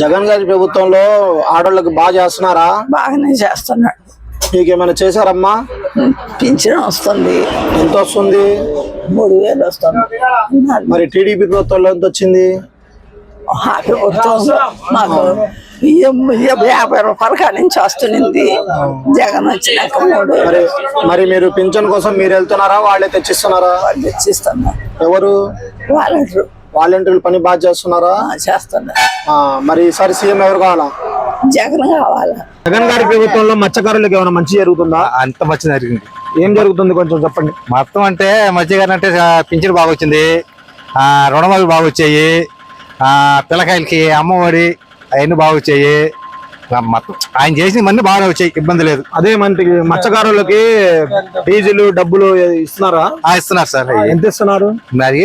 జగన్ గారి ప్రభుత్వంలో ఆడోళ్ళకి బాగా చేస్తున్నారా? బాగానే చేస్తున్నాడు. మీకు ఏమైనా చేశారమ్మా? పింఛన్ వస్తుంది. ఎంత వస్తుంది? మూడు వేలు వస్తుంది. మరి టీడీపీ ప్రభుత్వంలో ఎంత వచ్చింది? ఆ ప్రభుత్వంలో మాకు బియ్యం బియ్యం యాభై రూపాయల కాడి నుంచి వస్తుంది జగన్ వచ్చినాక మూడు మరి మరి మీరు పింఛన్ కోసం మీరు వెళ్తున్నారా? వాళ్ళే తెచ్చిస్తున్నారా? వాళ్ళు తెచ్చిస్తున్నారు. ఎవరు? వాళ్ళు వాలంటీర్లు పని బాగా చేస్తున్నారా? చేస్తున్నారు ఆ, మరి ఈసారి సీఎం ఎవరు కావాలా? జగన్ కావాలా? జగన్ గారి ప్రభుత్వంలో మత్స్యకారులకు ఏమైనా మంచి జరుగుతుందా? అంత మంచి జరిగింది. ఏం జరుగుతుంది కొంచెం చెప్పండి. మొత్తం అంటే మంచిగా అంటే పింఛను బాగా వచ్చింది. ఆ, రుణమాలు బాగా వచ్చాయి. ఆ, పిల్లకాయలకి అమ్మఒడి అవన్నీ బాగా వచ్చాయి. మొత్తం ఆయన చేసిన అన్ని బాగానే వచ్చాయి ఇబ్బంది లేదు. అదే మనకి మత్స్యకారులకి డీజిల్ డబ్బులు ఇస్తున్నారా? ఆ, ఇస్తున్నారు సార్. అవి. ఎంత ఇస్తున్నారు? మరి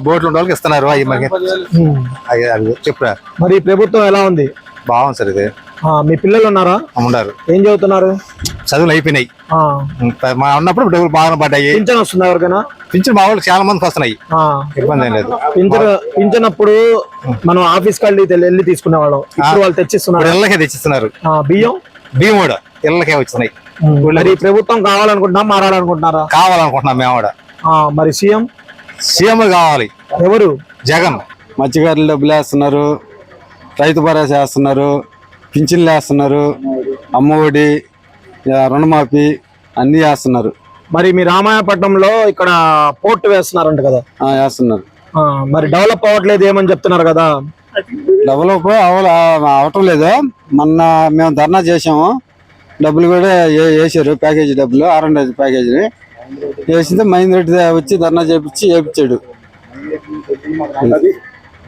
బోట్లు ఉన్న వాళ్ళకి ఇస్తున్నారు. అవి మనకి చెప్పురా. మరి ప్రభుత్వం ఎలా ఉంది? బాగుంది సార్ ఇది. మీ పిల్లలు ఉన్నారా? ఉండరు ఏం చదువుతున్నారు? చదువులు అయిపోయినాయి. ఆ, మా ఉన్నప్పుడు డబ్బులు బాగా పడ్డాయి. పింఛన్ వస్తుందా ఎవరికైనా? పింఛన్ మా వాళ్ళకి చాలా మందికి వస్తున్నాయి. ఆ, ఇబ్బంది ఏం లేదు. పింఛన్ పింఛన్ అప్పుడు మనం ఆఫీస్ వెళ్ళి వెళ్ళి తీసుకునే వాళ్ళం వాళ్ళు తెచ్చిస్తున్నారు. ఇళ్ళకే తెచ్చిస్తున్నారు. ఆ, బియ్యం? బియ్యం కూడా ఇళ్ళకే వచ్చినాయి. మరి ప్రభుత్వం కావాలనుకుంటున్నా మారాలనుకుంటున్నారా? కావాలనుకుంటున్నాం మేము కూడా. ఆ, మరి సీఎం? సీఎం కావాలి. ఎవరు? జగన్. మత్స్యకారులు డబ్బులు వేస్తున్నారు రైతు భరోసా వేస్తున్నారు పింఛన్లు వేస్తున్నారు అమ్మఒడి రుణమాఫీ అన్నీ వేస్తున్నారు. మరి మీ రామాయపట్నంలో ఇక్కడ పోర్ట్ వేస్తున్నారంట కదా. ఆ, వేస్తున్నారు. ఆ, మరి డెవలప్ అవ్వట్లేదు ఏమని చెప్తున్నారు కదా? డెవలప్ అవల అవటం లేదు. మొన్న మేము ధర్నా చేసాము డబ్బులు కూడా వేసారు. ప్యాకేజీ డబ్బులు ఆరు వందల ప్యాకేజీ వేసింది మహేంద్ర రెడ్డి వచ్చి ధర్నా చేపించి చేపించాడు.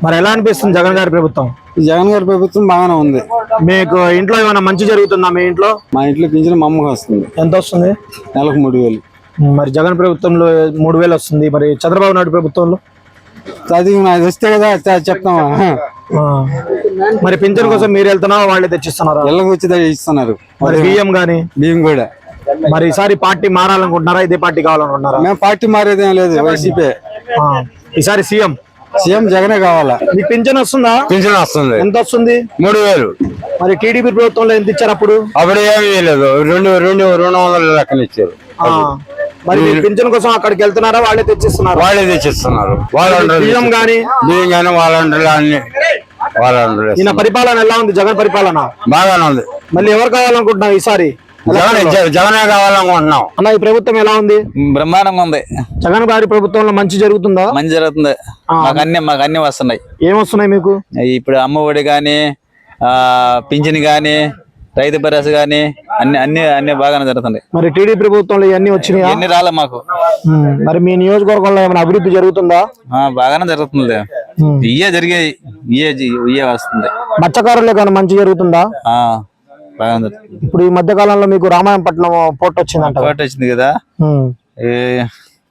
మరి ఎలా అనిపిస్తుంది జగన్ గారి ప్రభుత్వం? జగన్ గారి ప్రభుత్వం బాగానే ఉంది. మీకు ఇంట్లో ఏమైనా మంచి జరుగుతుందా మీ ఇంట్లో? మా ఇంట్లో పింఛన్ మా అమ్మకి వస్తుంది. ఎంత వస్తుంది? నెలకు మూడు వేలు. మరి జగన్ ప్రభుత్వంలో మూడు వేలు వస్తుంది. మరి చంద్రబాబు నాయుడు ప్రభుత్వంలో? అది అది వస్తే కదా చె- చెప్తామా ఆ. మరి పింఛన్ కోసం మీరు వెళ్తున్నారా వాళ్ళే తెచ్చిస్తున్నారా? ఇళ్ళకి వచ్చి దా- ఇస్తున్నారు. మరి బియ్యం గాని? బియ్యం కూడా. మరి ఈసారి పార్టీ మారాలనుకుంటున్నారా ఇదే పార్టీ కావాలనుకుంటున్నారా? మేము పార్టీ మారేదేం లేదు వైసీపీ. ఆ. ఈసారి సీఎం. సీఎం జగనే కావాలా? మీకు పింఛన్ వస్తుందా? పింఛన్ వస్తుంది. ఎంత వస్తుంది? మూడు వేలు మరి టీడీపీ ప్రభుత్వంలో ఎంత ఇచ్చారు అప్పుడు? అప్పుడు ఏమీ లేదు రెండు రెండు రెండు వందల లెక్కన ఇచ్చారు. మరి పింఛన్ కోసం అక్కడికి వెళ్తున్నారా? వాళ్ళే తెచ్చిస్తున్నారా? వాళ్ళే తెచ్చిస్తున్నారు. వాళ్ళ బియ్యం గాని బియ్యం కానీ వాళ్ళ అన్ని వాళ్ళ ఈయన పరిపాలన ఎలా ఉంది? జగన్ పరిపాలన? బాగానే ఉంది. మళ్ళీ ఎవరు కావాలనుకుంటున్నావు ఈసారి? జగన్ కావాలనుకుంటున్నాం అన్న ఈ ప్రభుత్వం ఎలా ఉంది? బ్రహ్మాండంగా ఉంది. జగన్ గారి ప్రభుత్వంలో మంచి జరుగుతుందా? మంచి జరుగుతుంది. మాకు అన్ని మాకు అన్ని వస్తున్నాయి. ఏమొస్తున్నాయి మీకు? ఇప్పుడు అమ్మ ఒడి కానీ పింఛన్ కానీ రైతు భరోసా కానీ అన్ని అన్ని అన్ని బాగానే జరుగుతున్నాయి. మరి టీడీపీ ప్రభుత్వంలో ఇవన్నీ వచ్చినాయా? ఎన్ని రాలే మాకు. మరి మీ నియోజకవర్గంలో ఏమైనా అభివృద్ధి జరుగుతుందా? ఆ, బాగానే జరుగుతుంది. ఉమ్. ఇయే జరిగాయి. ఇయే జి- ఇయే వస్తుంది. మత్స్యకారులకు ఏమైనా మంచి జరుగుతుందా? ఆ, బాగానే జరుగుతుంది ఇప్పుడు ఈ మధ్య కాలంలో మీకు రామాయంపట్నం పోర్ట్ వచ్చిందంట? కోట వచ్చింది కదా?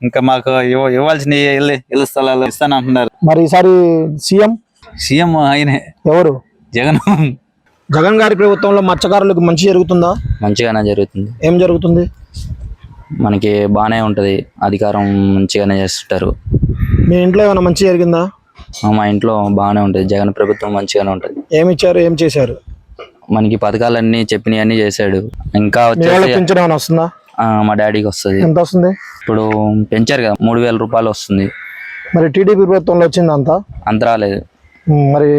ఇంకా మాకు ఇవ్వ- ఇవ్వాల్సిన ఇల్లు ఇల్లు స్థలాలు ఇస్తానంటున్నారు మరి ఈసారి సీఎం? సీఎం ఆయనే. ఎవరు? జగన్. జగన్ గారి ప్రభుత్వంలో మత్స్యకారులకు మంచి జరుగుతుందా? మంచిగానే జరుగుతుంది. ఏం జరుగుతుంది? మనకి బాగానే ఉంటుంది. అధికారం మంచిగానే చేస్తుంటారు. మీ ఇంట్లో ఏమైనా మంచి జరిగిందా? మా ఇంట్లో బాగానే ఉంటుంది. జగన్ ప్రభుత్వం మంచిగానే ఉంటుంది. ఏమి ఇచ్చారు? ఏం చేశారు? మనకి పథకాలన్నీ చెప్పినవన్నీ చేశాడు. ఇంకా వచ్చేసి వస్తుందా? మా డాడీకి వస్తుంది. ఎంత వస్తుంది? ఇప్పుడు పెంచారు కదా మూడు వేల రూపాయలు వస్తుంది. మరి టీడీపీ ప్రభుత్వంలో వచ్చింది అంతా? అంత రాలేదు. మరి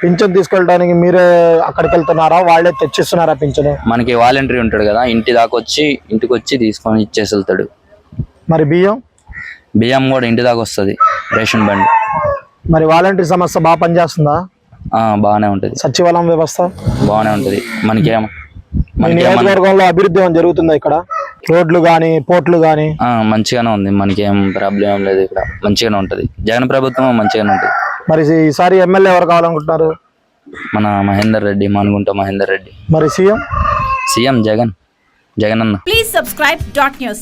పింఛన్ తీసుకెళ్ళడానికి మీరే అక్కడికి వెళ్తున్నారా? వాళ్ళే తెచ్చిస్తున్నారా పింఛన్? మనకి వాలంటరీ ఉంటాడు కదా ఇంటి దాకా వచ్చి ఇంటికి వచ్చి తీసుకొని ఇచ్చేసి వెళ్తాడు. మరి బియ్యం? బియ్యం కూడా ఇంటి దాకా వస్తుంది రేషన్ బండి. మరి వాలంటీర్ సంస్థ బాగా పనిచేస్తుందా? బాగానే ఉంటుంది. సచివాలయం వ్యవస్థ? బాగానే ఉంటుంది. మనకేం నియోజకవర్గంలో అభివృద్ధి ఏమైనా జరుగుతుందా ఇక్కడ? రోడ్లు కానీ పోర్ట్లు కానీ ఆ, మంచిగానే ఉంది. మనకేం ప్రాబ్లం ఏం లేదు ఇక్కడ. మంచిగానే ఉంటుంది. జగన్ ప్రభుత్వం మంచిగానే ఉంటుంది. మరి ఈసారి ఎమ్మెల్యే ఎవరు కావాలనుకుంటున్నారు? మన మహేందర్ రెడ్డి మానుగుంట మహేందర్ రెడ్డి. మరి సీఎం? సీఎం జగన్. జగన్ అన్న Please subscribe dot news.